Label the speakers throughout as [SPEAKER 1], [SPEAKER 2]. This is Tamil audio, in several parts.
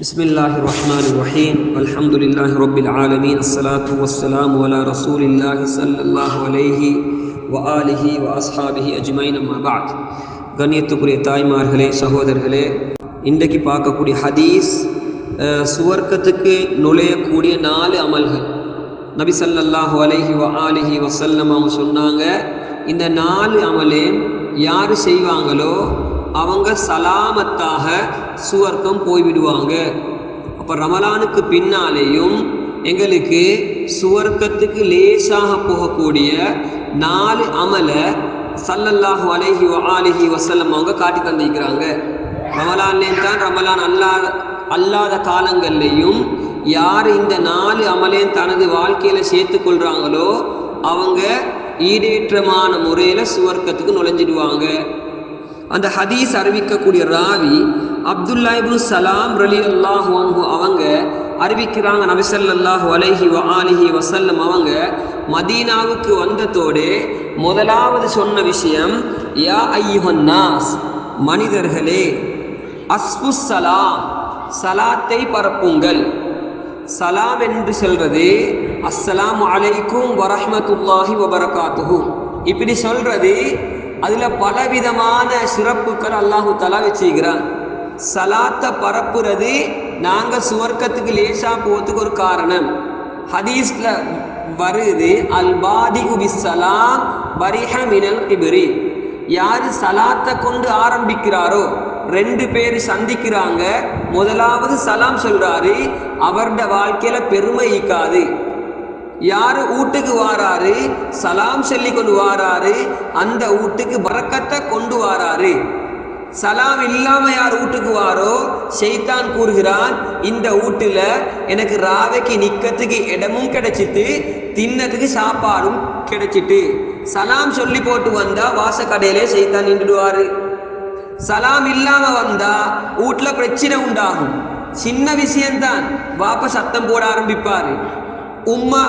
[SPEAKER 1] بسم الله الرحمن الرحيم والحمد لله رب العالمين الصلاة والسلام على رسول الله صلى الله عليه وآله وأصحابه أجمعين أما بعد கண்ணியத்துக்குரிய தாய்மார்களே சகோதரர்களே இன்றைக்கு பார்க்கக்கூடிய ஹதீஸ் அஹ், சுவர்க்கத்துக்கு நுழையக்கூடிய நாலு அமல்கள் நபி ஸல்லல்லாஹு அலைஹி வ ஆலிஹி வஸல்லம் அவங்க சொன்னாங்க இந்த நாலு அமலே யார் செய்வாங்களோ அவங்க சலாமத்தாக சுவர்க்கம் போய்விடுவாங்க. அப்போ ரமலானுக்கு பின்னாலேயும் எங்களுக்கு சுவர்க்கத்துக்கு லேசாக போகக்கூடிய நாலு அமலை சல்லல்லாஹு அலஹி வ ஆலிஹி வஸல்லம் அவங்க காட்டி தந்திருக்கிறாங்க. ரமலான்லேயும் தான் ரமலான் அல்லாத அல்லாத காலங்கள்லையும் யார் இந்த நாலு அமலையும் தனது வாழ்க்கையில் சேர்த்து கொள்கிறாங்களோ அவங்க ஈடேற்றமான முறையில் சுவர்க்கத்துக்கு நுழைஞ்சிடுவாங்க. அந்த ஹதீஸ் அறிவிக்கக்கூடிய ராவி அப்துல்லா இப்னு சலாம் ரலி அல்லாஹ் அவங்க அறிவிக்கிறாங்க நபிசல்லாஹு அலைஹி வ ஆலிஹி வசல்லம் அவங்க மதீனாவுக்கு வந்ததோடு முதலாவது சொன்ன விஷயம் யா ஐயுஹன்னாஸ் மனிதர்களே அஸ்பு சலாம் சலாத்தை பரப்புங்கள். சலாம் என்று சொல்றது அஸ்ஸலாம் அலைக்கும் வரஹ்மத்துல்லாஹி வபரகாத்துஹு. இப்படி சொல்றது அதுல பலவிதமான சிறப்புகள் அல்லாஹு தலா வச்சுக்கிறான் சலாத்தை பரப்புறது நாங்க சுவர்க்கத்துக்கு லேசா போகிறதுக்கு ஒரு காரணம். ஹதீஸ்ல வருது அல் பாதி சலாம் பரிஹ மினல் கிபிரி. யார் சலாத்தை கொண்டு ஆரம்பிக்கிறாரோ ரெண்டு பேர் சந்திக்கிறாங்க. முதலாவது சலாம் சொல்றாரு அவருடைய வாழ்க்கையில பெருமை ஈக்காது யாரு வீட்டுக்கு வாராரு? சலாம் சொல்லி கொண்டு வாராரு. அந்த வீட்டுக்கு பறக்கத்தை கொண்டு வாராரு. சலாம் இல்லாம யார் வீட்டுக்கு வாரோ? ஷெய்தான் கூறுகிறான் இந்த வீட்டுல எனக்கு ராவைக்கு நிக்கத்துக்கு இடமும் கிடைச்சிட்டு தின்னத்துக்கு சாப்பாடும் கிடைச்சிட்டு. சலாம் சொல்லி போட்டு வந்தா வாசக்கடையிலே ஷெய்தான் நின்றுடுவாரு. சலாம் இல்லாம வந்தா வீட்டுல பிரச்சனை உண்டாகும். சின்ன விஷயம்தான். வாப்ப சத்தம் போட ஆரம்பிப்பாரு. உம்மா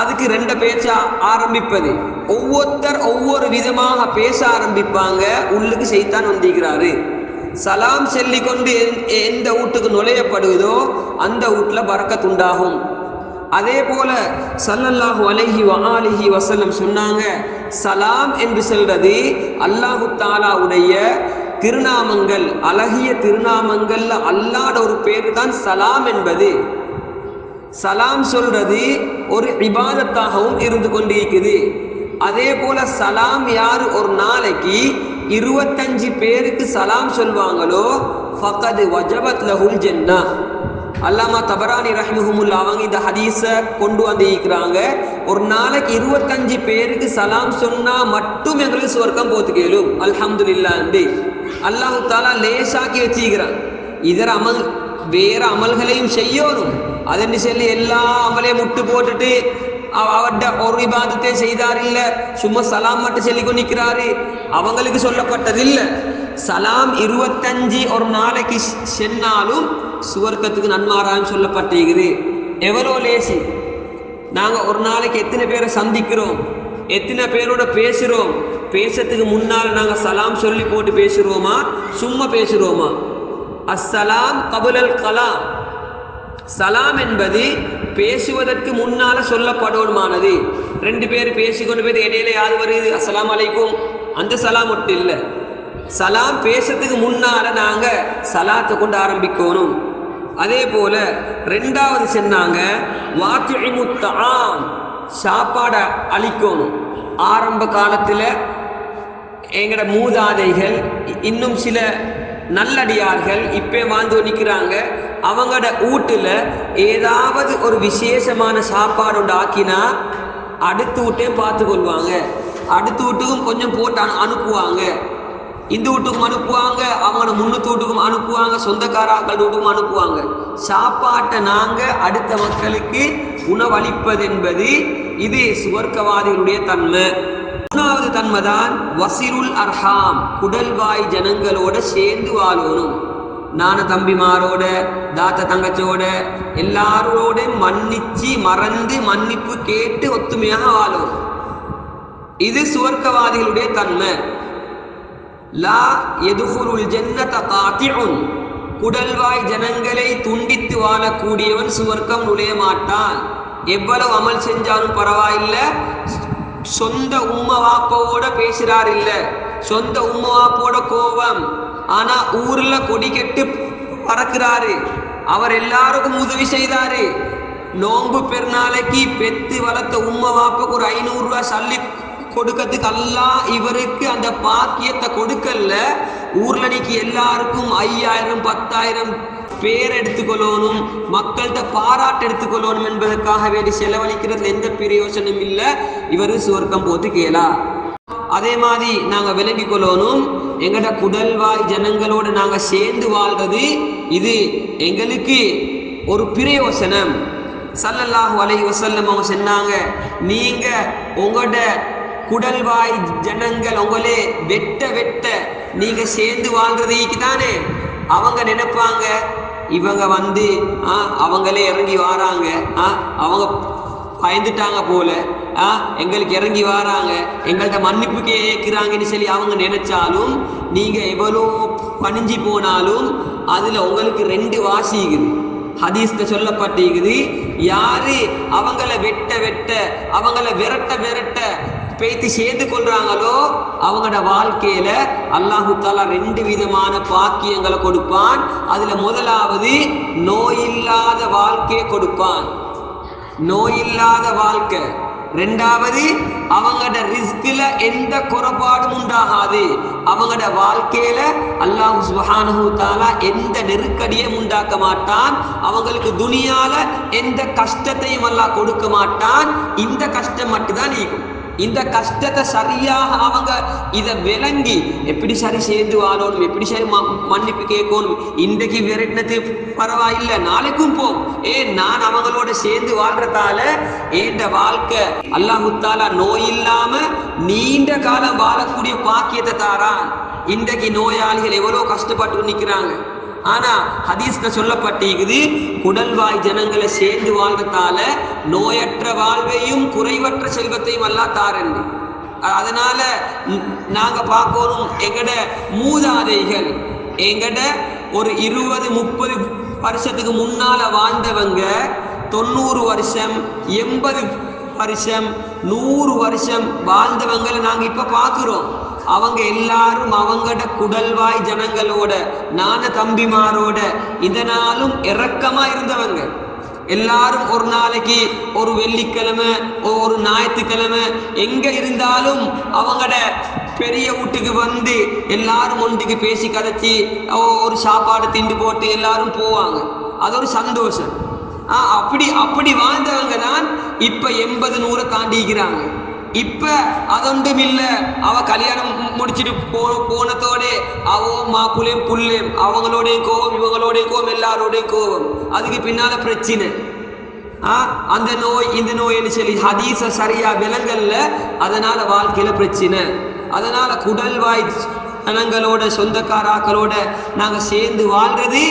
[SPEAKER 1] அதுக்கு ரெண்டு பேச்சா ஆரம்பிப்பது. ஒவ்வொருத்தர் ஒவ்வொரு விதமாக பேச ஆரம்பிப்பாங்க. உள்ளுக்கு செய்தான் வந்திருக்கிறாரு. சலாம் சொல்லி கொண்டு எந்த வீட்டுக்கு நுழையப்படுவதோ அந்த வீட்டுல பறக்கத்துண்டாகும் அதே போல சல்லல்லாஹு அலஹி வஆலிஹி வசல்லம் சொன்னாங்க சலாம் என்று சொல்றது அல்லாஹு தாலாவுடைய திருநாமங்கள் அழகிய திருநாமங்கள்ல அல்லாத ஒரு பேர் தான் சலாம் என்பது. சலாம் சொல்றது ஒரு இபாதத்தாகவும் இருந்து கொண்டிருக்குது. அதே போல சலாம் யார்? ஒரு நாளைக்கு இருபத்தஞ்சு பேருக்கு சலாம் சொல்வாங்களோ? ஃபகது வஜபத் லஹுல் ஜென்னா. அல்லாமா தபரானி ரஹ்மஹுமுல்லா அவங்க இந்த ஹதீஸை கொண்டு வந்து இருக்கிறாங்க ஒரு நாளைக்கு இருபத்தஞ்சு பேருக்கு சலாம் சொன்னா மட்டும் எங்களுக்கு சுவர்க்கம் போத்து கேளும். அல்ஹம்துலில்லாண்டு அல்லாஹு தாலா லேசாக்கி வச்சுக்கிறான் இதர அமல் வேற அமல்களையும் செய்யணும். அதென்று சொல்லி எல்லாம் அமலையும் முட்டு போட்டுட்டு அவ- ஒரு விவாதத்தை செய்தார் இல்ல சும்மா சலாம் மட்டும் சொல்லி கொண்டிருக்கிறாரு. அவங்களுக்கு சொல்லப்பட்டது இல்ல சலாம் இருபத்தஞ்சு ஒரு நாளைக்கு சென்னாலும் சுவர்க்கத்துக்கு நன்மாராயம் சொல்லப்பட்டிருக்குது. எவ்வளோ லேசி. நாங்கள் ஒரு நாளைக்கு எத்தனை பேரை சந்திக்கிறோம்? எத்தனை பேரோட பேசுகிறோம் பேசுறதுக்கு முன்னால் நாங்கள் சலாம் சொல்லி போட்டு பேசுகிறோமா சும்மா பேசுகிறோமா அஸ்ஸலாம் கபுலல் கலாம். சலாம் என்பது பேசுவதற்கு முன்னால சொல்லப்படுவமானது. ரெண்டு பேர் பேசிக்கொண்டு போய் இடையில யார் வருது? அஸ்லாம் அலைக்கும். அந்த சலாம் மட்டும் இல்லை. சலாம் பேசுறதுக்கு முன்னால நாங்க சலாத்தை கொண்டு ஆரம்பிக்கணும். அதே போல ரெண்டாவது சொன்னாங்க வாத்துமுத்தாம் சாப்பாடை அளிக்கணும் ஆரம்ப காலத்துல எங்கட மூதாதைகள் இன்னும் சில நல்லடியார்கள் இப்பே வாழ்ந்து நிற்கிறாங்க. அவங்களோட வீட்டுல ஏதாவது ஒரு விசேஷமான சாப்பாடு ஒன்று ஆக்கினா அடுத்து வீட்டையும் பார்த்து கொள்வாங்க. அடுத்த வீட்டுக்கும் கொஞ்சம் போட்டு அனுப்புவாங்க. இந்த வீட்டுக்கும் அனுப்புவாங்க அவங்களோட முன்னூத்து வீட்டுக்கும் அனுப்புவாங்க சொந்தக்காராக்கள் வீட்டுக்கும் அனுப்புவாங்க. சாப்பாட்டை நாங்கள் அடுத்த மக்களுக்கு உணவளிப்பது என்பது இது சுவர்க்கவாதிகளுடைய தன்மை. மூணாவது தன்மை தான் வசிருல் அர்ஹாம் குடல்வாய் ஜனங்களோட சேர்ந்து வாழணும். நான தம்பிமாரோட தாத்த தங்கச்சோட எல்லாரோட மன்னிச்சு மறந்து மன்னிப்பு கேட்டு ஒத்துமையாக வாழும். இது சுவர்க்கவாதிகளுடைய தன்மை. லா எதுகுருள் ஜென்னத காத்திஉன். குடல்வாய் ஜனங்களை துண்டித்து வாழக்கூடியவன் சுவர்க்கம் நுழைய மாட்டான் எவ்வளவு அமல் செஞ்சாலும் பரவாயில்ல. சொந்த உம்மா வாப்பாவோட பேசுறாரு இல்ல சொந்த உம்மா வாப்போட கோபம். ஆனா ஊர்ல கொடி கெட்டு பறக்கிறாரு. அவர் எல்லாருக்கும் உதவி செய்தாரு. நோன்பு பெருநாளைக்கு பெத்து வளர்த்த உம்மா வாப்புக்கு ஒரு ஐநூறு ரூபாய் சல்லி கொடுக்கறதுக்கு எல்லாம் இவருக்கு அந்த பாக்கியத்தை கொடுக்கல ஊர்ல இன்னைக்கு எல்லாருக்கும் ஐயாயிரம் பத்தாயிரம் பேர் எடுத்துக்கொள்ளணும் மக்கள்கிட்ட பாராட்டு எடுத்துக்கொள்ளணும் என்பதற்காக வேண்டி செலவழிக்கிறதுல எந்த பிரயோசனம் இல்லை. இவர் சுவர்க்கம் போட்டு கேளா. அதே மாதிரி நாங்க விளங்கிக் கொள்ளணும். எங்கட குடல்வாய் ஜனங்களோடு நாங்க சேர்ந்து வாழ்றது இது எங்களுக்கு ஒரு பிரயோசனம். சல்லல்லாஹு அலை வசல்லம் அவங்க சொன்னாங்க நீங்க உங்களோட குடல்வாய் ஜனங்கள் உங்களே வெட்ட வெட்ட நீங்க சேர்ந்து வாழ்றதுக்கு தானே அவங்க நினைப்பாங்க? இவங்க வந்து ஆ அவங்களே இறங்கி வாராங்க. ஆ அவங்க பயந்துட்டாங்க போல. ஆ எங்களுக்கு இறங்கி வராங்க. எங்கள்கிட்ட மன்னிப்பு கேட்குறாங்கன்னு சொல்லி அவங்க நினைச்சாலும் நீங்க எவ்வளோ பணிஞ்சு போனாலும் அதுல உங்களுக்கு ரெண்டு வாசிக்குது இருக்குது. ஹதீஸ்ல சொல்லப்பட்டிருக்குது யாரு அவங்கள வெட்ட வெட்ட அவங்கள விரட்ட விரட்ட பேத்து சேர்ந்து கொள்றாங்களோ அவங்களோட வாழ்க்கையில அல்லாஹு தாலா ரெண்டு விதமான பாக்கியங்களை கொடுப்பான். அதுல முதலாவது நோயில்லாத வாழ்க்கையை கொடுப்பான். நோயில்லாத வாழ்க்கை. ரெண்டாவது அவங்களோட ரிஸ்கில் எந்த குறைபாடும் உண்டாகாது. அவங்களோட வாழ்க்கையில அல்லாஹ் சுபஹானஹு தாலா எந்த நெருக்கடியும் உண்டாக்க மாட்டான். அவங்களுக்கு துனியால எந்த கஷ்டத்தையும் அல்லாஹ் கொடுக்க மாட்டான். இந்த கஷ்டம் மட்டும்தான் நீக்கும் இந்த கஷ்டத்தை சரியாக அவங்க இதை விளங்கி எப்படி சரி சேர்ந்து வாழணும் எப்படி சரி ம- மன்னிப்பு கேட்கணும்? இன்றைக்கு விரட்டினது பரவாயில்லை நாளைக்கும் போ ஏ நான் அவங்களோட சேர்ந்து வாழ்றதால ஏண்ட வாழ்க்கை அல்லாஹுத்தாலா நோய் இல்லாம நீண்ட காலம் வாழக்கூடிய பாக்கியத்தை தாரான். இன்றைக்கு நோயாளிகள் எவ்வளவு கஷ்டப்பட்டு நிக்கிறாங்க. ஆனா ஹதீஸ்ல சொல்லப்பட்டிருக்குது குடல்வாய் ஜனங்களை சேர்ந்து வாழ்றதால நோயற்ற வாழ்வையும் குறைவற்ற செல்வத்தையும் எல்லாம் தாரண்டு. அதனால நாங்க பார்க்கணும் எங்கட மூதாதைகள் எங்கட ஒரு இருபது முப்பது வருஷத்துக்கு முன்னால வாழ்ந்தவங்க தொண்ணூறு வருஷம் எண்பது வருஷம் நூறு வருஷம் வாழ்ந்தவங்களை நாங்க இப்ப பார்க்குறோம். அவங்க எல்லாரும் அவங்கட குடல்வாய் ஜனங்களோட நான தம்பிமாரோட இதனாலும் இறக்கமா இருந்தவங்க. எல்லாரும் ஒரு நாளைக்கு ஒரு வெள்ளிக்கிழமை ஒரு ஞாயிற்றுக்கிழமை எங்க இருந்தாலும் அவங்கட பெரிய வீட்டுக்கு வந்து எல்லாரும் ஒன்றுக்கு பேசி கதைச்சி ஓ- ஒரு சாப்பாடு திண்டு போட்டு எல்லாரும் போவாங்க. அது ஒரு சந்தோஷம். அப்படி அப்படி வாழ்ந்தவங்க தான் இப்ப எண்பது நூறை தாண்டிக்கிறாங்க. இப்ப அதொன்றும் இல்ல அவ கல்யாணம் முடிச்சிட்டு போ போனதோட அவோ மாப்பிள்ளையும் புள்ளையும் அவங்களோடைய கோவம் இவங்களோடைய கோவம் எல்லாரோடைய கோவம் அதுக்கு பின்னால பிரச்சனை ஆ, அந்த நோய் இந்த நோய்னு சொல்லி ஹதீச சரியா விலங்கல்ல அதனால வாழ்க்கையில பிரச்சனை அதனால குடல்வாய் ஜனங்களோட சொந்தக்காராக்களோட நாங்க சேர்ந்து வாழ்றது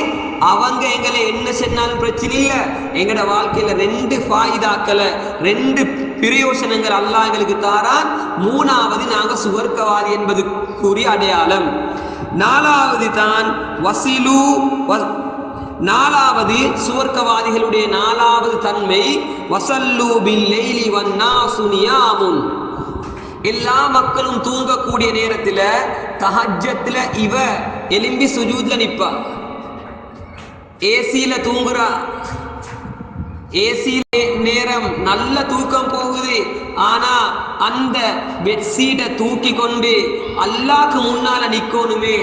[SPEAKER 1] அவங்க எங்களை என்ன சென்னாலும் பிரச்சனை இல்லை. எங்கட வாழ்க்கையில ரெண்டு ஃபாயிதாக்களை ரெண்டு பிரயோசனங்கள் அல்லாஹ் எங்களுக்கு தாரான். மூணாவது நாங்க சுவர்க்கவாதி என்பது கூறிய அடையாளம். நாலாவது தான் வசிலு நாலாவது சுவர்க்கவாதிகளுடைய நாலாவது தன்மை வசல்லு பில்லைலி வன்னா சுனியாமுன் எல்லா மக்களும் தூங்கக்கூடிய நேரத்துல தஹஜ்ஜத்துல இவ எலும்பி சுஜூத்ல நிற்பா ஏசியில தூங்குறா. ஏசி நேரம் நல்ல தூக்கம் போகுது. ஆனா அந்த பெட்ஷீட்டை தூக்கி கொண்டு அல்லாக்கு முன்னால நிக்கணுமே.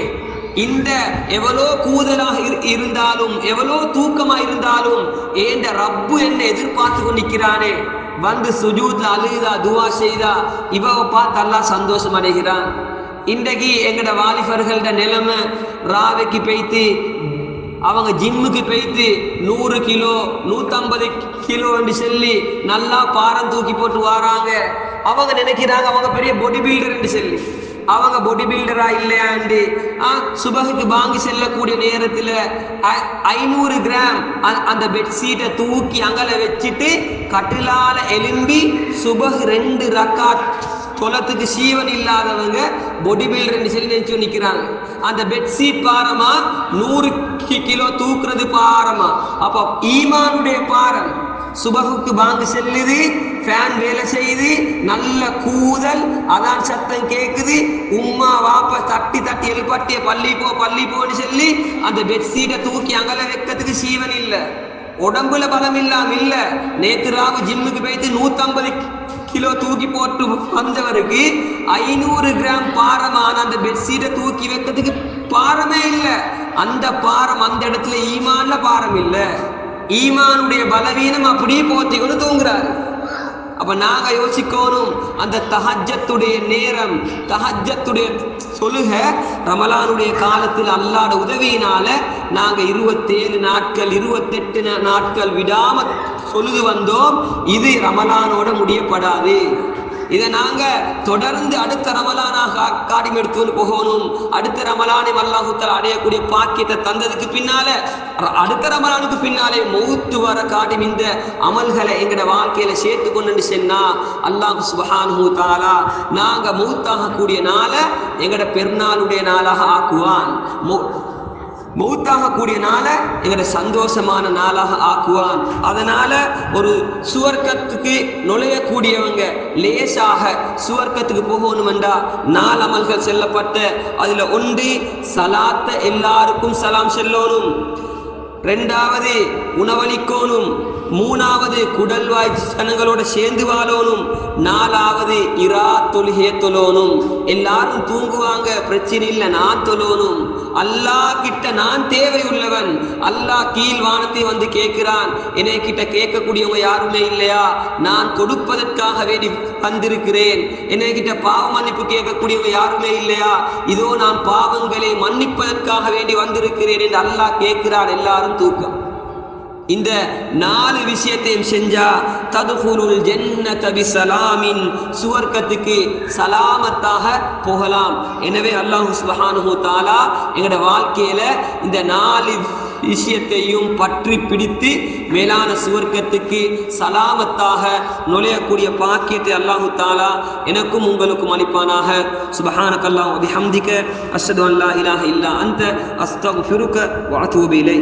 [SPEAKER 1] இந்த எவ்வளோ கூதலாக இரு- இருந்தாலும் எவ்வளோ தூக்கமா இருந்தாலும் ஏண்ட ரப்பு என்ன எதிர்பார்த்து கொண்டு நிற்கிறானே வந்து சுஜூத்ல அழுதா துவா செய்தா இவ பார்த்து அல்லா சந்தோஷம் அடைகிறான் இன்றைக்கு எங்கட வாலிபர்கள்ட நிலைமை ராவைக்கு பெய்த்து அவங்க ஜிம்முக்கு போயிட்டு நூறு கிலோ நூற்றம்பது கிலோன்னு சொல்லி நல்லா பாரம் தூக்கி போட்டு வராங்க. அவங்க நினைக்கிறாங்க அவங்க பெரிய பொடி பில்டர்னு சொல்லி. அவங்க பாடி பில்டரா இல்லையாண்டு? ஆ சுபகுக்கு வாங்கி செல்லக்கூடிய நேரத்தில் ஐநூறு கிராம் அ- அந்த பெட்ஷீட்டை தூக்கி அங்கல வச்சுட்டு கட்டிலால எலும்பி சுபகு ரெண்டு ரக்காத் குளத்துக்கு சீவன் இல்லாதவங்க பொடி பில்டர் சொல்லி நினைச்சு நிக்கிறாங்க. அந்த பெட்ஷீட் பாரமா நூறு கிலோ தூக்குறது பாரமா. அப்ப ஈமானுடைய பாரம். சுபகுக்கு பாங்கு செல்லுது ஃபேன் வேலை செய்யுது நல்ல கூதல் அதான் சத்தம் கேட்குது உம்மா வாப்பா தட்டி தட்டி எழுப்பாட்டிய பள்ளி போ பள்ளி போன்னு சொல்லி அந்த பெட்ஷீட்டை தூக்கி அங்கல வைக்கிறதுக்கு சீவன் இல்லை. உடம்புல பலம் இல்லாம இல்ல. நேத்து ராவு ஜிம்முக்கு போயிட்டு நூத்தம்பது கிலோ தூக்கி போட்டு வந்தவருக்கு ஐநூறு கிராம் பாரமான அந்த பெட்ஷீட்டை தூக்கி வைக்கிறதுக்கு பாரமே இல்லை. அந்த பாரம் அந்த இடத்துல ஈமான்ல பாரம் இல்லை. ஈமானுடைய பலவீனம் அப்படியே போத்தி கொண்டு தூங்குறாரு. அப்ப நாங்க யோசிக்கணும் அந்த தஹஜத்துடைய நேரம் தஹஜத்துடைய சொல்லுக ரமலானுடைய காலத்தில் அல்லாட உதவியினால நாங்க இருபத்தேழு நாட்கள் இருபத்தெட்டு நாட்கள் விடாம சொல்லுது வந்தோம் இது ரமலானோட முடியப்படாது. இதை நாங்க தொடர்ந்து அடுத்த ரமலானாக காடி எடுத்துக்கொண்டு போகணும். அடுத்த ரமலானை அல்லாஹுத்தல் அடையக்கூடிய பாக்கியத்தை தந்ததுக்கு பின்னால அடுத்த ரமலானுக்கு பின்னாலே மௌத்து வர காட்டும் இந்த அமல்களை எங்கட வாழ்க்கையில சேர்த்து கொண்டு சென்னா அல்லாஹ் சுபஹானு தாலா நாங்க மௌத்தாக கூடிய நாளை எங்கட பெருநாளுடைய நாளாக ஆக்குவான். மௌத்தாக கூடிய நாளை எங்களை சந்தோஷமான நாளாக ஆக்குவான். அதனால ஒரு சுவர்க்கத்துக்கு நுழையக்கூடியவங்க லேசாக சுவர்க்கத்துக்கு போகணுமெண்டா நாலு அமல்கள் செல்லப்பட்ட அதுல ஒன்று சலாத்த எல்லாருக்கும் சலாம் செல்லணும். ரெண்டாவது உணவளிக்கோனும். மூணாவது குடல்வாய் ஜனங்களோட சேர்ந்து வாழணும் நாலாவது இரா தொழுகைய தொழணும் எல்லாரும் தூங்குவாங்க பிரச்சனை இல்லை நான் தொழணும் அல்லாஹ் கிட்ட நான் தேவையுள்ளவன். அல்லாஹ் கீழ் வானத்தை வந்து கேட்கிறான். என்னை கிட்ட கேட்கக்கூடியவங்க யாருமே இல்லையா? நான் கொடுப்பதற்காக வேண்டி வந்திருக்கிறேன். என்னை கிட்ட பாவ மன்னிப்பு கேட்கக்கூடியவங்க யாருமே இல்லையா? இதோ நான் பாவங்களை மன்னிப்பதற்காக வேண்டி வந்திருக்கிறேன் என்று அல்லாஹ் கேட்கிறான். எல்லாரும் தூக்கம். இந்த நாலு விஷயத்தையும் செஞ்சா ததுஃபுலுல் ஜன்னத பிஸலாமின் சுவர்க்கத்துக்கு சலாமத்தாக போகலாம். எனவே அல்லாஹ் சுபஹானு தாலா எங்களோட வாழ்க்கையில இந்த நாலு விஷயத்தையும் பற்றி பிடித்து மேலான சுவர்க்கத்துக்கு சலாமத்தாக நுழையக்கூடிய பாக்கியத்தை அல்லாஹு தாலா எனக்கும் உங்களுக்கும் அளிப்பானாக. சுபஹானக்கல்லாஹு பிஹம்திக அஷ்ஹது அன் லா இலாஹ இல்லா அந்த அஸ்தக்ஃபிருக வ வாத்தூபிலை